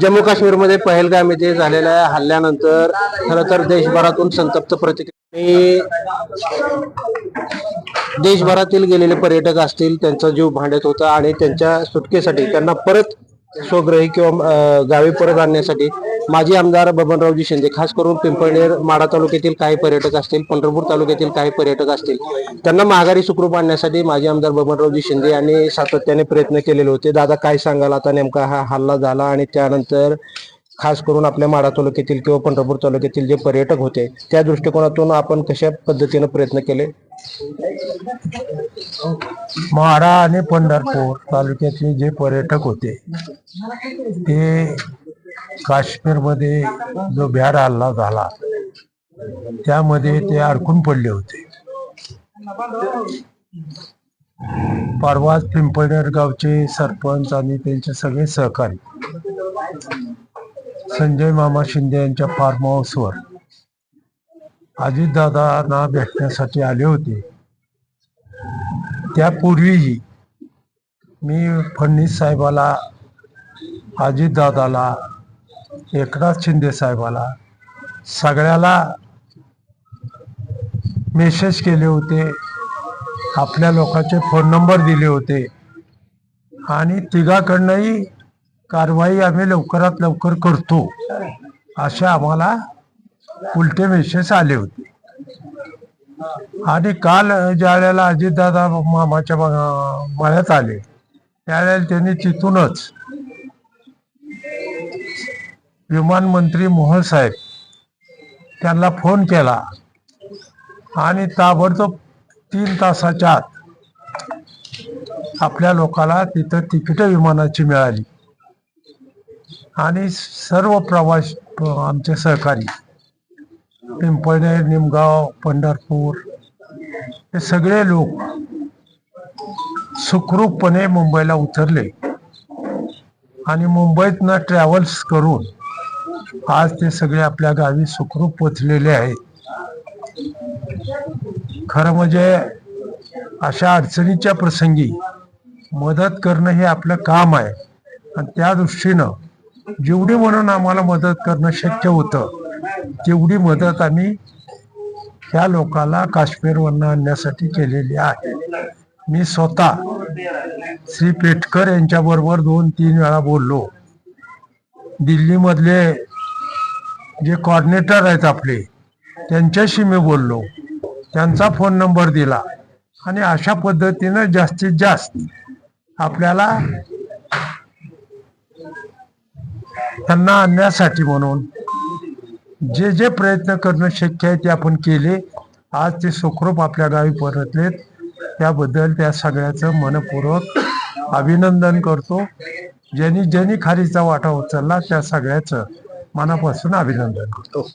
जम्मू काश्मीरमध्ये पहलगाम येथे झालेल्या हल्ल्यानंतर खर तर देशभरातून संतप्त प्रतिक्रिया देशभरातील गेलेले पर्यटक असतील त्यांचा जीव भांडत होता आणि त्यांच्या सुटकेसाठी त्यांना परत स्वगृही किंवा गावी परत आणण्यासाठी माजी आमदार बबनरावजी शिंदे खास करून पिंपळनेर माडा तालुक्यातील काही पर्यटक असतील पंढरपूर तालुक्यातील काही पर्यटक असतील त्यांना माघारी सुखरूप आणण्यासाठी माजी आमदार बबनरावजी शिंदे यांनी सातत्याने प्रयत्न केलेले होते. दादा काय सांगाल? आता नेमका हा हल्ला झाला आणि त्यानंतर खास करून आपल्या माडा तालुक्यातील किंवा पंढरपूर तालुक्यातील जे पर्यटक होते त्या दृष्टिकोनातून आपण कशा पद्धतीने प्रयत्न केले? माढा आणि पंढरपूर तालुक्यातले जे पर्यटक होते ते काश्मीरमध्ये जो भ्याड हल्ला झाला त्यामध्ये ते अडकून पडले होते. परवाच पिंपळनेर गावचे सरपंच आणि त्यांचे सगळे सहकारी संजय मामा शिंदे यांच्या फार्म हाऊसवर अजितदादांना भेटण्यासाठी आले होते. त्यापूर्वीही मी फडणवीस साहेबाला अजितदादाला एकनाथ शिंदे साहेबाला सगळ्याला मेसेज केले होते. आपल्या लोकांचे फोन नंबर दिले होते. आणि तिघाकडनंही कारवाई आम्ही लवकरात लवकर करतो असे आम्हाला उलटे मेसेज आले होते. आणि काल ज्या वेळेला अजितदादा मामाच्या मळ्यात आले त्यावेळेला त्यांनी तिथूनच विमान मंत्री मोहन साहेब त्यांना फोन केला. आणि ताबडतोब तीन तासाच्या आत आपल्या लोकाला तिथं तिकीट विमानाची मिळाली. आणि सर्व प्रवास आमचे सहकारी पिंपळनेर निमगाव पंढरपूर हे सगळे लोक सुखरूपपणे मुंबईला उतरले. आणि मुंबईतनं ट्रॅव्हल्स करून आज ते सगळे आपल्या गावी सुखरूप पोचलेले आहेत. खरं म्हणजे अशा अडचणीच्या प्रसंगी मदत करणं हे आपलं काम आहे. आणि त्या दृष्टीनं जेवढी म्हणून आम्हाला मदत करणं शक्य होतं तेवढी मदत आम्ही त्या लोकाला काश्मीरवरनं आणण्यासाठी केलेली आहे. मी स्वतः श्री पेटकर यांच्याबरोबर दोन तीन वेळा बोललो. दिल्लीमधले जे कॉर्डिनेटर आहेत आपले त्यांच्याशी मी बोललो. त्यांचा फोन नंबर दिला. आणि अशा पद्धतीनं जास्तीत जास्त आपल्याला त्यांना आणण्यासाठी म्हणून जे जे प्रयत्न करणं शक्य आहे ते आपण केले. आज ते सुखरूप आपल्या गावी परतलेत. त्याबद्दल त्या सगळ्याचं मनपूर्वक अभिनंदन करतो. ज्यांनी ज्यांनी खारीचा वाटा उचलला त्या सगळ्याचं मनापासून अभिनंदन करतो.